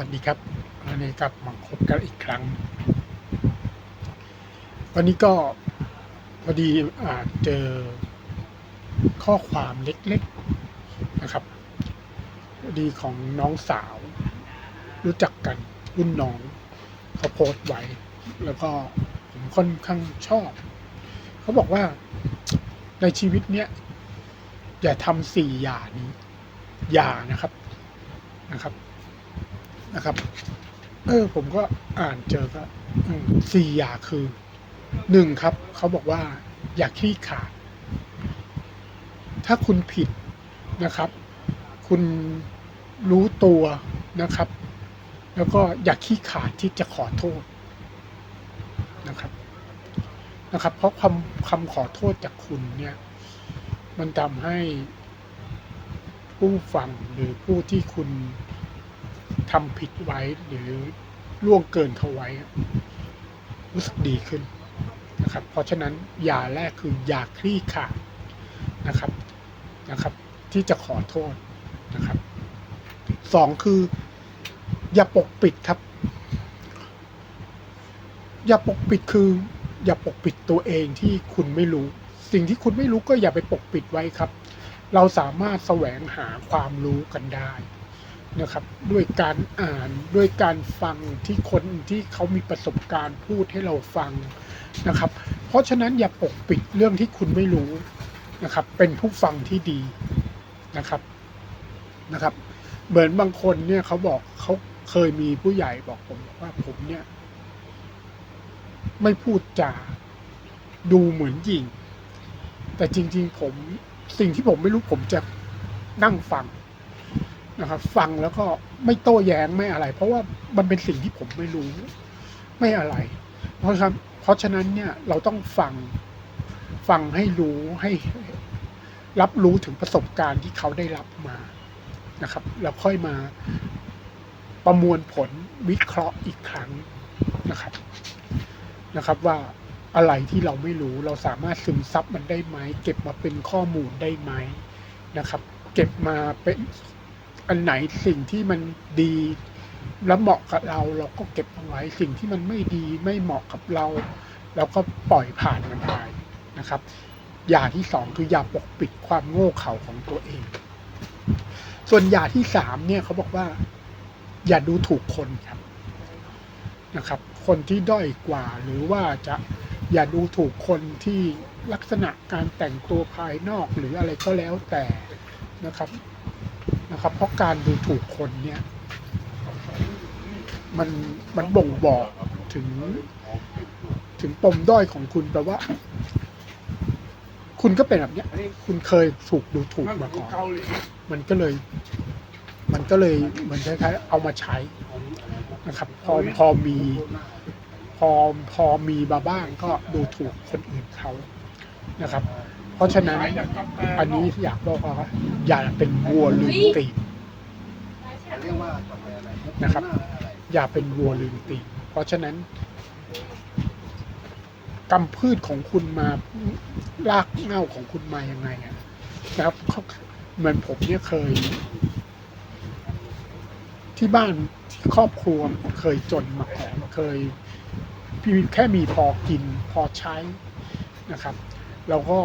วัสดีครับวันนี้กลับมาพบกันอีกครั้ง วันนี้ก็พอดีอาจเจอข้อความเล็กๆนะครับพอดีของน้องสาว รู้จักกันรุ่นน้องเขาโพสต์ไว้ แล้วก็ผมค่อนข้างชอบ เขาบอกว่าในชีวิตเนี้ยอย่าทำสี่อย่านี้ อย่านะครับนะครับ นะครับ เออผมก็อ่านเจอก็สี่อย่างคือหนึ่งครับ เขาบอกว่า อย่าขี้ขาด ถ้าคุณผิดนะครับ คุณรู้ตัวนะครับ แล้วก็อย่าขี้ขาดที่จะขอโทษนะครับนะครับ เพราะคำคำขอโทษจากคุณเนี่ย มันทำให้ผู้ฟังหรือผู้ที่คุณ ทำผิดไว้หรือล่วงเกินเขาไว้ รู้สึกดีขึ้นนะครับ เพราะฉะนั้นยาแรกคืออยาคลี่ขาดนะครับนะครับ ที่จะขอโทษนะครับสองคือ อย่าปกปิดครับ อย่าปกปิดคือ อย่าปกปิดตัวเองที่คุณไม่รู้ สิ่งที่คุณไม่รู้ก็อย่าไปปกปิดไว้ครับ เราสามารถแสวงหาความรู้กันได้ นะครับด้วยการอ่านด้วยการฟังที่คนที่เขามีประสบการณ์พูดให้เราฟังนะครับ เพราะฉะนั้นอย่าปกปิดเรื่องที่คุณไม่รู้นะครับ เป็นผู้ฟังที่ดีนะครับนะครับ เหมือนบางคนเนี่ยเขาบอกเขาเคยมีผู้ใหญ่บอกผมว่าผมเนี่ย ไม่พูดจาดูเหมือนหญิง แต่จริง ๆ ผมสิ่งที่ผมไม่รู้ผมจะนั่งฟัง นะครับ ฟังแล้วก็ไม่โต้แย้งไม่อะไร เพราะว่ามันเป็นสิ่งที่ผมไม่รู้ ไม่อะไร เพราะฉะนั้นเพราะฉะนั้นเนี่ยเราต้องฟังฟังให้รู้ให้รับรู้ถึงประสบการณ์ที่เขาได้รับมานะครับ แล้วค่อยมาประมวลผลวิเคราะห์อีกครั้งนะครับนะครับว่าอะไรที่เราไม่รู้เราสามารถซึมซับมันได้ไหม เก็บมาเป็นข้อมูลได้ไหมนะครับ เก็บมาเป็น อันไหนสิ่งที่มันดี แล้วเหมาะกับเรา เราก็เก็บเอาไว้สิ่งที่มันไม่ดีไม่เหมาะกับเราเราก็ปล่อยผ่านมันไปนะครับ อย่าที่สองคืออย่าปกปิดความโง่เขลาของตัวเอง ส่วนอย่าที่สามเนี่ยเขาบอกว่า อย่าดูถูกคนครับนะครับ คนที่ด้อยกว่าหรือว่าจะอย่าดูถูกคนที่ลักษณะการแต่งตัวภายนอกหรืออะไรก็แล้วแต่นะครับ นะครับ เพราะการดูถูกคนเนี่ยมันมันบ่งบอกถึง ถึงปมด้อยของคุณแปลว่า คุณก็เป็นแบบเนี้ย คุณเคยถูกดูถูกมาก่อนมันก็เลย มันก็เลยเหมือนคล้ายๆเอามาใช้นะครับ พอพอมีพอพอมีมาบ้างก็ดูถูกคนอื่นเขานะครับ เพราะฉะนั้นอันนี้อยากบอกว่าอย่าเป็นวัวลืมตีนนะครับ อย่าเป็นวัวลืมตีนเพราะฉะนั้นกำพืชของคุณมารากเง้าของคุณมายังไงนะครับเหมือนผมเนี่ยเคย ที่บ้านที่ครอบครัวเคยจนมาก่อนเคยพีแค่มีพอกินพอใช้นะครับเราก็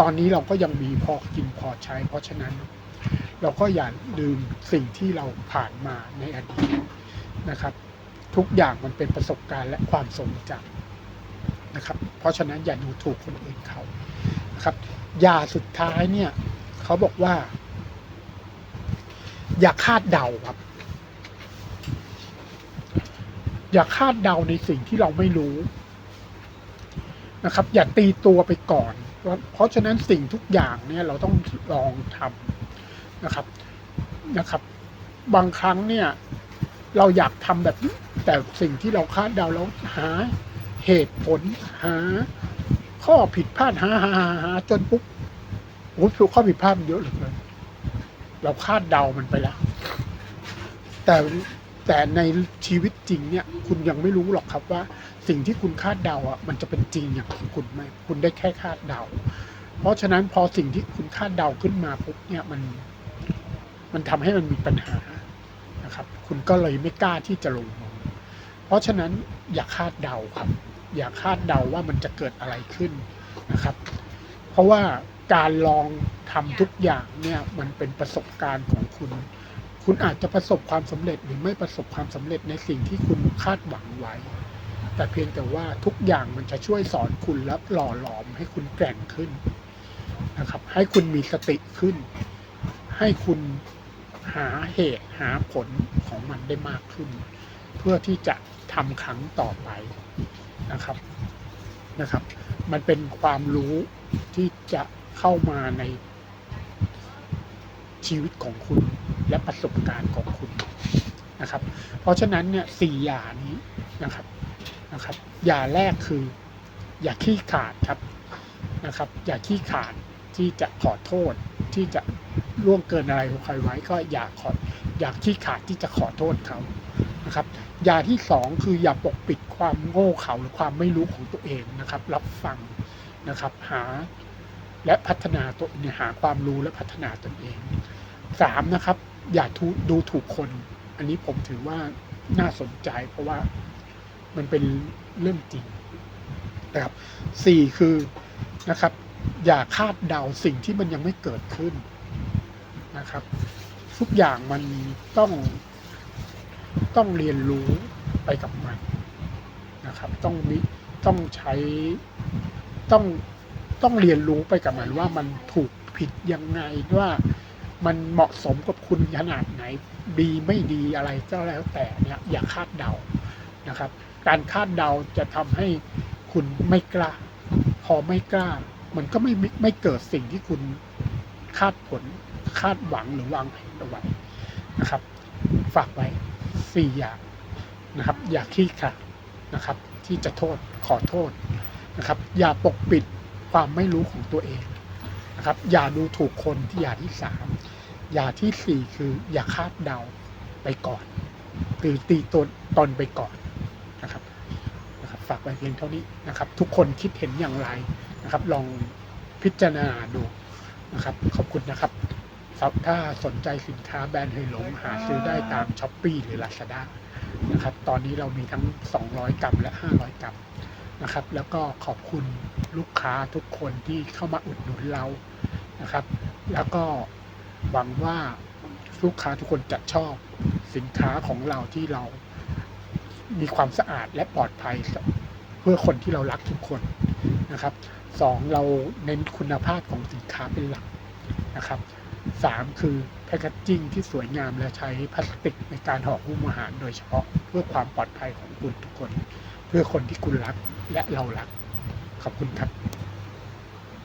ตอนนี้เราก็ยังมีพอกินพอใช้ เพราะฉะนั้น เราก็อย่าลืมสิ่งที่เราผ่านมาในอดีตนะครับ ทุกอย่างมันเป็นประสบการณ์และความทรงจำนะครับ เพราะฉะนั้นอย่าดูถูกคนอื่นเขานะครับยาสุดท้ายเนี่ย เขาบอกว่า อย่าคาดเดาครับ อย่าคาดเดาในสิ่งที่เราไม่รู้นะครับ อย่าตีตัวไปก่อน เพราะฉะนั้นสิ่งทุกอย่างเนี่ยเราต้องลองทำนะครับนะครับ บางครั้งเนี่ยเราอยากทำแบบนี้แต่สิ่งที่เราคาดเดาเราหาเหตุผลหา ข้อผิดพลาดหาหาหาหาจนปุ๊บโอ้โหข้อผิดพลาดมันเยอะเหลือเกินเราคาดเดามันไปแล้ว แต่แต่ในชีวิตจริงเนี่ย คุณยังไม่รู้หรอกครับว่า สิ่งที่คุณคาดเดาอะมันจะเป็นจริงอย่างที่คุณไม่คุณได้แค่คาดเดา เพราะฉะนั้นพอสิ่งที่คุณคาดเดาขึ้นมาปุ๊บเนี่ยมัน มันทำให้มันมีปัญหานะครับ คุณก็เลยไม่กล้าที่จะลงมือเพราะฉะนั้นอย่าคาดเดาครับ อย่าคาดเดาว่ามันจะเกิดอะไรขึ้นนะครับ เพราะว่าการลองทำทุกอย่างเนี่ยมันเป็นประสบการณ์ของคุณ คุณอาจจะประสบความสำเร็จหรือไม่ประสบความสำเร็จในสิ่งที่คุณคาดหวังไว้ แต่เพียงแต่ว่าทุกอย่างมันจะช่วยสอนคุณและหล่อหลอมให้คุณแกร่งขึ้นนะครับ ให้คุณมีสติขึ้น ให้คุณหาเหตุหาผลของมันได้มากขึ้น เพื่อที่จะทำครั้งต่อไปนะครับนะครับ มันเป็นความรู้ที่จะเข้ามาในชีวิตของคุณและประสบการณ์ของคุณนะครับ เพราะฉะนั้นเนี่ยสี่อย่างนี้นะครับ นะครับอย่างแรกคือ อย่าขี้ขาดครับนะครับ อย่าขี้ขาดที่จะขอโทษที่จะล่วงเกินอะไรของใครไว้ก็อย่าขออย่าขี้ขาดที่จะขอโทษเขานะครับอย่าที่สองคืออย่าปกปิดความโง่เขลาหรือความไม่รู้ของตัวเองนะครับ รับฟังนะครับหาและพัฒนาตัวเนี่ยหาความรู้และพัฒนาตนเองสามนะครับ อย่าทุดูถูกคน อันนี้ผมถือว่าน่าสนใจเพราะว่า มันเป็นเรื่องจริงนะครับสี่คือนะครับ อย่าคาดเดาสิ่งที่มันยังไม่เกิดขึ้นนะครับ ทุกอย่างมันต้องต้องเรียนรู้ไปกับมันนะครับ ต้องมีต้องใช้ต้องต้องเรียนรู้ไปกับมันว่ามันถูกผิดยังไงว่ามันเหมาะสมกับคุณขนาดไหน ดีไม่ดีอะไรก็แล้วแต่เนี่ยอย่าคาดเดา นะครับ การคาดเดาจะทำให้คุณไม่กล้า พอไม่กล้า มันก็ไม่ไม่เกิดสิ่งที่คุณคาดผลคาดหวังหรือวางแผนเอาไว้นะครับ ฝากไว้สี่อย่างนะครับ อย่าขี้ขลาดนะครับ ที่จะโทษขอโทษนะครับ อย่าปกปิดความไม่รู้ของตัวเองนะครับ อย่าดูถูกคนที่อย่าที่สามอย่าที่สี่คืออย่าคาดเดาไปก่อน หรือตีตนตนไปก่อน นะครับนะครับฝากไว้เพียงเท่านี้นะครับ ทุกคนคิดเห็นอย่างไรนะครับ ลองพิจารณาดูนะครับ ขอบคุณนะครับครับถ้าสนใจสินค้าแบรนด์เฮยหลงหาซื้อได้ตามช้อปปีหรือ Lazada นะครับ ตอนนี้เรามีทั้ง 200 กรัมและ 500 กรัมนะครับ แล้วก็ขอบคุณลูกค้าทุกคนที่เข้ามาอุดหนุนเรานะครับ แล้วก็หวังว่าลูกค้าทุกคนจะชอบสินค้าของเราที่เรา มีความสะอาดและปลอดภัยเพื่อคนที่เรารักทุกคนนะครับสองเราเน้นคุณภาพของสินค้าเป็นหลักนะครับสามคือแพคเกจจิ้งที่สวยงามและใช้พลาสติกในการห่อหุ้มอาหารโดยเฉพาะเพื่อความปลอดภัยของคุณทุกคน เพื่อคนที่คุณรักและเรารัก ขอบคุณครับ